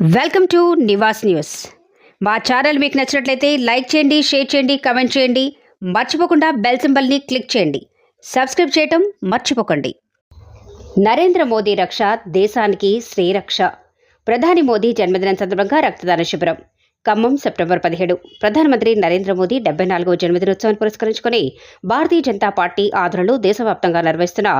Welcome to Nivas news. మా channel మీకు నచ్చినట్లయితే లైక్ చేయండి షేర్ చేయండి కమెంట్ చేయండి. మర్చిపోకుండా బెల్ సింబల్ని క్లిక్ చేయండి. సబ్స్క్రైబ్ చేయటం మర్చిపోకండి. నరేంద్ర మోదీ రక్ష దేశానికి శ్రీరక్ష ప్రధాని మోదీ జన్మదినం సందర్భంగా రక్తదాన శిబిరం. ఖమ్మం సెప్టెంబర్ పదిహేడు. ప్రధానమంత్రి నరేంద్ర మోదీ డెబ్బై నాలుగో జన్మదినోత్సవాన్ని పురస్కరించుకుని భారతీయ జనతా పార్టీ ఆధ్వర్యంలో దేశవ్యాప్తంగా నిర్వహిస్తున్న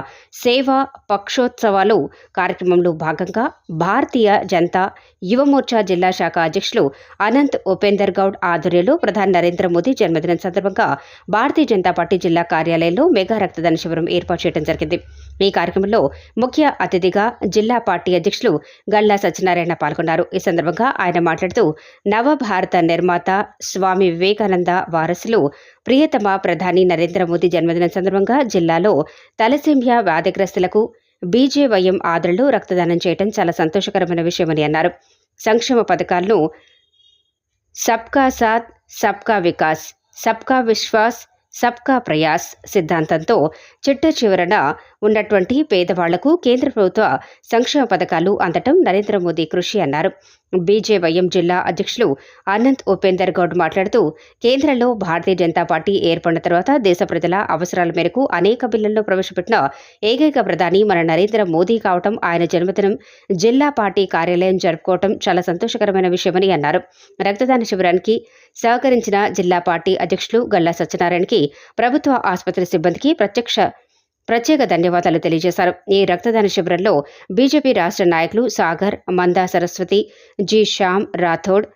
సేవా పక్షోత్సవాలు కార్యక్రమంలో భాగంగా భారతీయ జనతా యువమోర్చా జిల్లా శాఖ అధ్యక్షులు అనంత్ ఉపేందర్ గౌడ్ ఆధ్వర్యంలో ప్రధాని నరేంద్ర మోదీ జన్మదినం సందర్భంగా భారతీయ జనతా పార్టీ జిల్లా కార్యాలయంలో మెగా రక్తదాన శిబిరం ఏర్పాటు చేయడం జరిగింది. ఈ కార్యక్రమంలో ముఖ్య అతిథిగా జిల్లా పార్టీ అధ్యక్షులు గల్లా సత్యనారాయణ పాల్గొన్నారు. ఈ సందర్భంగా ఆయన మాట్లాడుతూ నవ నవభారత నిర్మాత స్వామి వివేకానంద వారసులు ప్రియతమ ప్రధాని నరేంద్ర మోదీ జన్మదిన సందర్భంగా జిల్లాలో తలసేమియా వ్యాధిగ్రస్తులకు బీజేవైఎం ఆదరణలో రక్తదానం చేయడం చాలా సంతోషకరమైన విషయమని అన్నారు. సంక్షేమ పథకాలను సబ్కా సాత్ సబ్కా వికాస్ సబ్కా విశ్వాస్ సబ్కా ప్రయాస్ సిద్ధాంతంతో చిట్ట చివరన ఉన్నటువంటి పేదవాళ్ళకు కేంద్ర ప్రభుత్వ సంక్షేమ పథకాలు అందటం నరేంద్ర మోదీ కృషి అన్నారు. బీజేవైఎం జిల్లా అధ్యక్షులు అనంత్ ఉపేందర్ గౌడ్ మాట్లాడుతూ కేంద్రంలో భారతీయ జనతా పార్టీ ఏర్పడిన తర్వాత దేశ ప్రజల అవసరాల మేరకు అనేక బిల్లుల్లో ప్రవేశపెట్టిన ఏకైక ప్రధాని మన నరేంద్ర మోదీ కావటం ఆయన జన్మదినం జిల్లా పార్టీ కార్యాలయం జరుపుకోవటం చాలా సంతోషకరమైన విషయమని అన్నారు. రక్తదాన శిబిరానికి సహకరించిన జిల్లా పార్టీ అధ్యక్షులు గల్లా సత్యనారాయణకి ప్రభుత్వ ఆసుపత్రి సిబ్బందికి ప్రత్యక్ష ప్రత్యేక ధన్యవాదాలు తెలియజేశారు. ఈ రక్తదాన శిబిరంలో బీజేపీ రాష్ట్ర నాయకులు సాగర్ మందా సరస్వతి జి శ్యామ్ రాథోడ్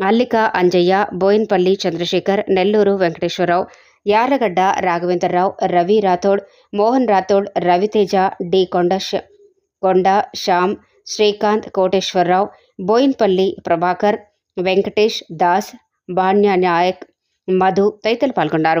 అల్లిక అంజయ్య బోయిన్పల్లి చంద్రశేఖర్ నెల్లూరు వెంకటేశ్వరరావు యార్లగడ్డ రాఘవేంద్రరావు రవి రాథోడ్ మోహన్ రాథోడ్ రవితేజ డి కొండ కొండ శ్యామ్ శ్రీకాంత్ కోటేశ్వరరావు బోయిన్పల్లి ప్రభాకర్ వెంకటేష్ దాస్ బాణ్య నాయక్ మధు తదితరులు పాల్గొన్నారు.